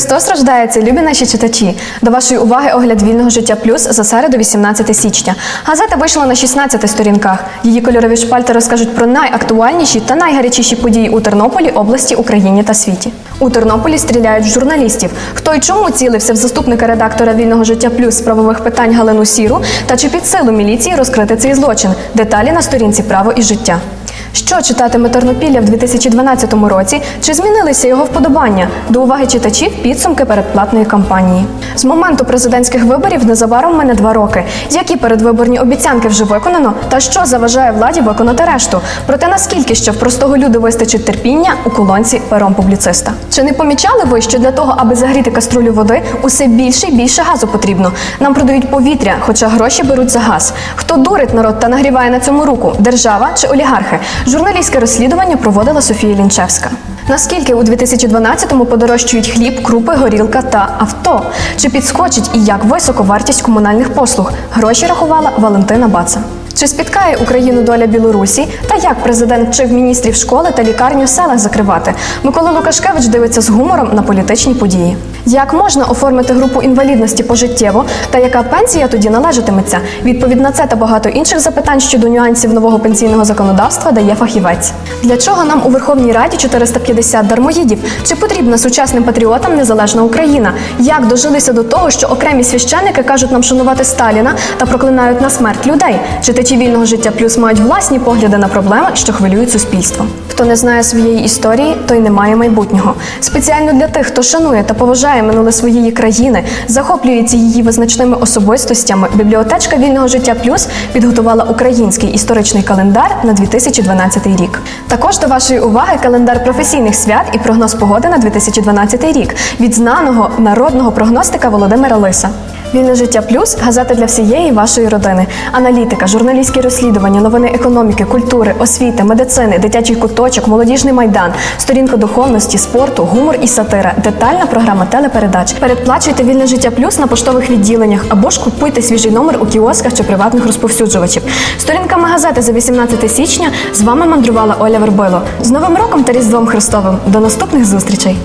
Христос рождається, любі наші читачі. До вашої уваги огляд вільного життя плюс за середу, 18 січня. Газета вийшла на 16 сторінках. Її кольорові шпальти розкажуть про найактуальніші та найгарячіші події у Тернополі, області, Україні та світі. У Тернополі стріляють в журналістів. Хто й чому цілився в заступника редактора вільного життя плюс з правових питань Галину Сіру та чи під силу міліції розкрити цей злочин? Деталі на сторінці право і життя. Що читатиме Тернопілля в 2012 році? Чи змінилися його вподобання? До уваги читачів підсумки передплатної кампанії. З моменту президентських виборів незабаром мене два роки. Які передвиборні обіцянки вже виконано, та що заважає владі виконати решту? Проте наскільки ще в простого люду вистачить терпіння у колонці пером публіциста? Чи не помічали ви, що для того, аби загріти каструлю води, усе більше і більше газу потрібно? Нам продають повітря, хоча гроші беруть за газ. Хто дурить народ та нагріває на цьому руку? Держава чи олігархи? Журналістське розслідування проводила Софія Лінчевська. Наскільки у 2012-му подорожчують хліб, крупи, горілка та авто? Чи підскочить і як високо вартість комунальних послуг? Гроші рахувала Валентина Баца. Чи спіткає Україну доля Білорусі? Та як президент вчив міністрів школи та лікарню в селах закривати? Микола Лукашкевич дивиться з гумором на політичні події. Як можна оформити групу інвалідності пожиттєво та яка пенсія тоді належатиметься? Відповідь на це та багато інших запитань щодо нюансів нового пенсійного законодавства дає фахівець. Для чого нам у Верховній Раді 450 дармоїдів? Чи потрібна сучасним патріотам незалежна Україна? Як дожилися до того, що окремі священники кажуть нам шанувати Сталіна та проклинають на смерть людей? Читачі вільного життя плюс мають власні погляди на проблеми, що хвилюють суспільство. Хто не знає своєї історії, той не має майбутнього. Спеціально для тих, хто шанує та поважає минуле своєї країни, захоплюється її визначними особистостями. Бібліотечка вільного життя плюс підготувала український історичний календар на 2012 рік. Також до вашої уваги календар професійних свят і прогноз погоди на 2012 рік від знаного народного прогностика Володимира Лиса. Вільне життя плюс газета для всієї вашої родини. Аналітика, журналістські розслідування, новини економіки, культури, освіти, медицини, дитячий куточок, молодіжний майдан, сторінка духовності, спорту, гумор і сатира, детальна програма телепередач. Передплачуйте вільне життя плюс на поштових відділеннях або ж купуйте свіжий номер у кіосках чи приватних розповсюджувачів. Сторінками газети за 18 січня з вами мандрувала Оля Вербило. З Новим роком та Різдвом Христовим. До наступних зустрічей!